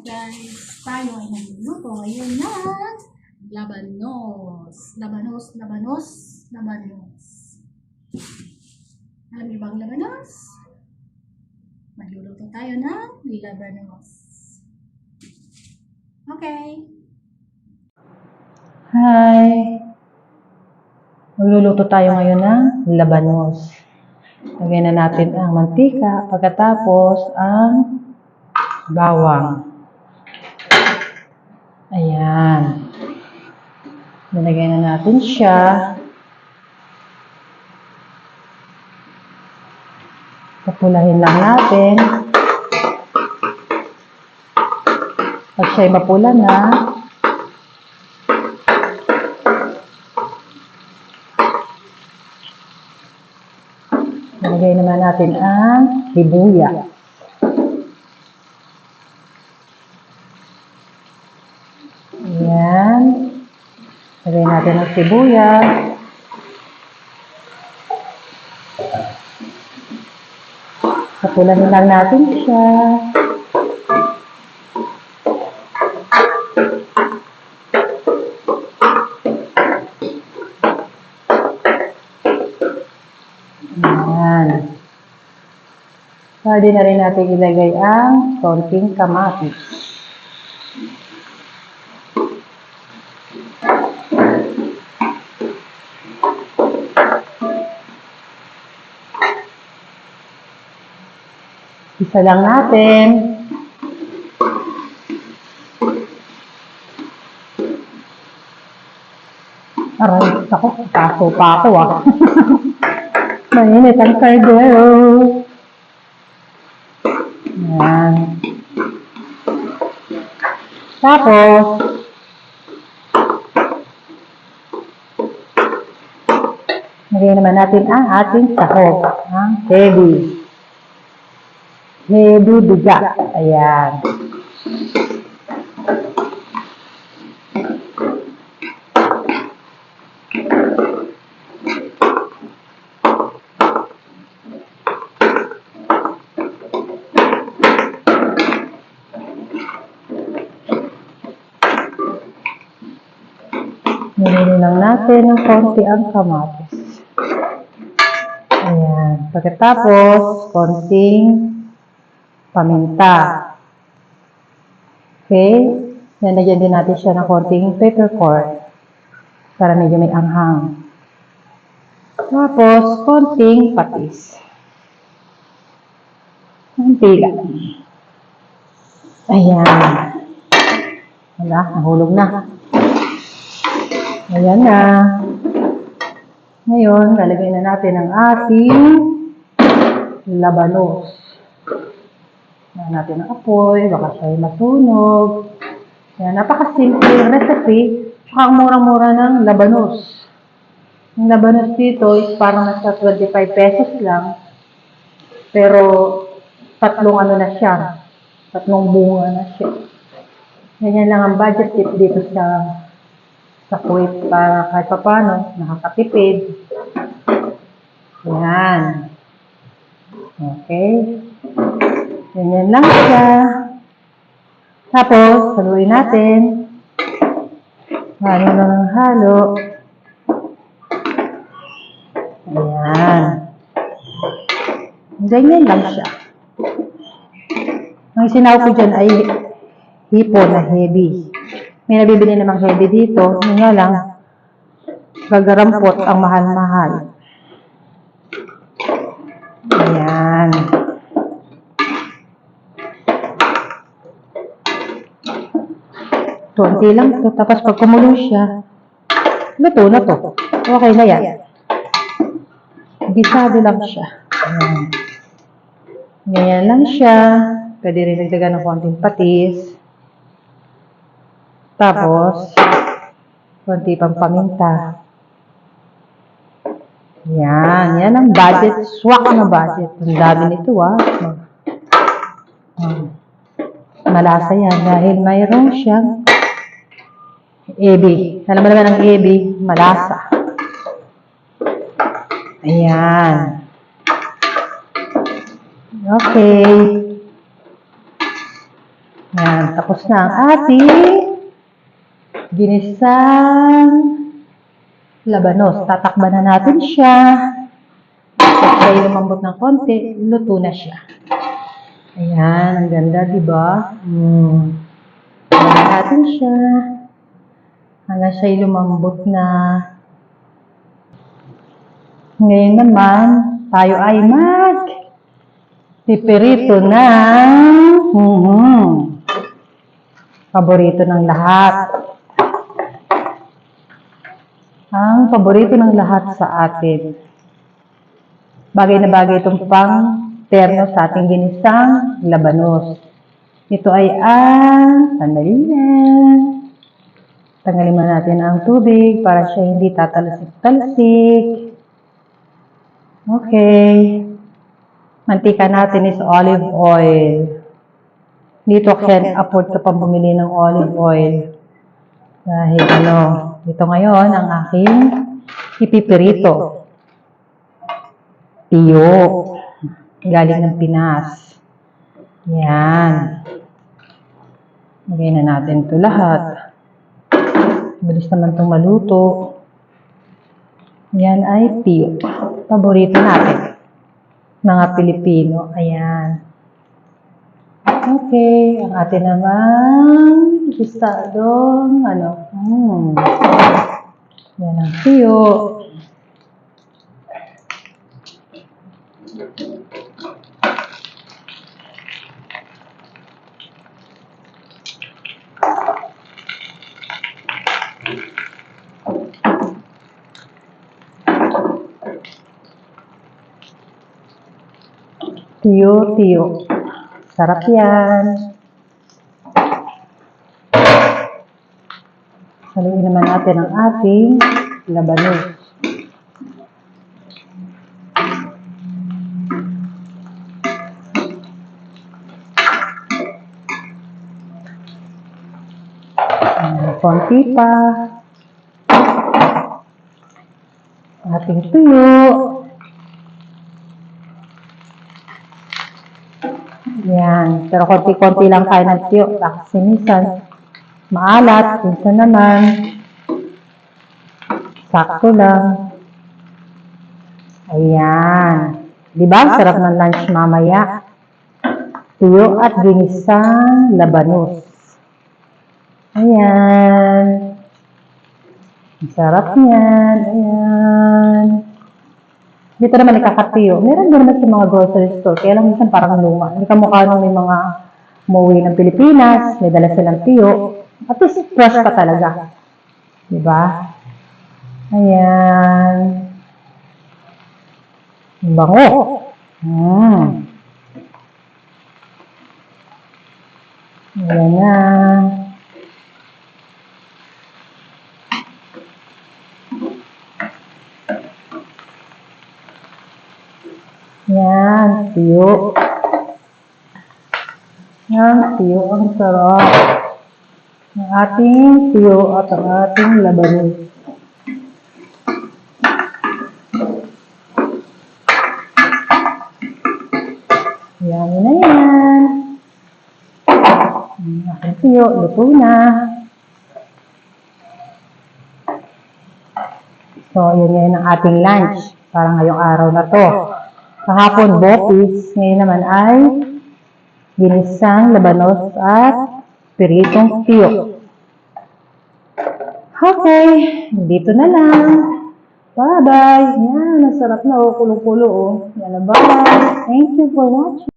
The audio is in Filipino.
Guys, tayo ay nagluluto ngayon ng labanos. Labanos, labanos, labanos. Alam niyo ba ang labanos? Magluluto tayo ng labanos. Okay. Hi! Magluluto tayo ngayon ng labanos. Lagyan na natin ang mantika, pagkatapos ang bawang. Ayan. Nilagay na natin siya. Papulahin lang natin. Pag siya'y mapula na, Nilagay naman natin ang hibuya. Ayan. Lagay natin ang sibuyas. Kapulahin lang natin siya. Ayan. Pwede na rin natin ilagay ang konting kamatis. Isa lang natin. Aray, ako, kaso pa ako ah. Mainit ang kaldero. Ayan. Tapos, lagyan naman natin ang ating sahog. Ang heavy. Heavy biga. Ayan. Nilagyan lang natin ng konti ang kamatis. Ayan. Pagkatapos, konting paminta. Okay? Nalagyan din natin siya ng konting peppercorn para medyo may anghang. Tapos, konting patis. Konti lang. Ayan. Wala, nahulog na. Ayan na. Ngayon, lalagay na natin ang ating labanos. Ayan natin ang apoy, baka siya ay masunog. Ayan, napakasimple recipe. Tsaka ang mura-mura ng labanos. Ang labanos dito is parang nasa 25 pesos lang. Pero, tatlong ano na siya. Tatlong bunga na siya. Ganyan lang ang budget tip dito sa sa Kuwait para kahit pa paano, nakakatipid. Yan. Okay. Ganyan lang siya. Tapos, haluin natin. Halo na ng halo. Ayan. Ganyan lang siya. Ang sinaw ko dyan ay hipon na heavy. May nabibili namang heavy dito. Yun nga lang, gagarampot ang mahal-mahal. Ayan. Konti lang to. Tapos pag kumulo siya, luto na to. Okay na yan. Bisado lang siya. Ayan. Ganyan lang siya. Pwede rin nagdagan ng konting patis. Tapos, konti pang paminta. Yan, yan ang budget. Swak na budget. Ang dami nito ah. Malasa yan dahil mayroon siyang ebi. Alam mo naman ang ebi, malasa. Ayan. Okay. Yan. Yan, tapos na ang ating ginisang labanos. Tatakban na natin siya. Pag siya lumambot ng konti, luto na siya. Ayan, ang ganda, di ba? Hmm. Takban natin siya. Hanggang siya lumambot na. Ngayon naman, tayo ay mag pipirito ng mhm, paborito ng lahat. Ang paborito ng lahat sa atin. Bagay na bagay itong pang terno sa ating ginisang labanos. Ito ay ang sandali na. Tanggalin muna natin ang tubig para siya hindi tatalsik-talsik. Okay. Mantika natin is olive oil. Dito can afford ka pa bumili ng olive oil. Dahil ano, ito ngayon ang aking ipipirito. Tiyo. Galing ng Pinas. Yan. Lagay na natin ito lahat. Bilis naman itong maluto. Yan ay tiyo. Paborito natin. Mga Pilipino. Ayan. Okay. Ang atin naman gustadong ano. Hmm. Yan ang tiyo. Tiyo, tiyo. Sarap yan. Haluin naman natin ang ating labanos. Konti pa. Ating tuyo. Yan. Pero konti-konti lang tayo ng tiyo. Kasi minsan, maalat. Minsan naman, sakto lang. Ayan. Di ba? Sarap ng lunch mamaya. Tiyo at ginisang labanos. Ayan. Sarap niyan. Ayan. Dito naman nakakatiyo. Meron din naman sa mga grocery store. Kaya lang minsan parang luma. Hindi ka mukha nung may mga umuwi ng Pilipinas. May dala silang tiyo. At least fresh ka talaga. Di ba? Ayan. Ang Bango. Hmm. Ayan na. Yan, tiyo. Yan, tiyo. Ang sarap. Ang ating tiyo at ang ating labanos. Yan na yan. Ang ating tiyo, luto na. So, yun ngayon ang ating lunch. Para ngayong araw na to. Kahapon, bopis. Ngayon naman ay ginisang labanos at piritong tiyo. Okay, dito na lang. Bye-bye. Yan, nasarap na oh, kulo-kulo oh. Yan na, bye. Thank you for watching.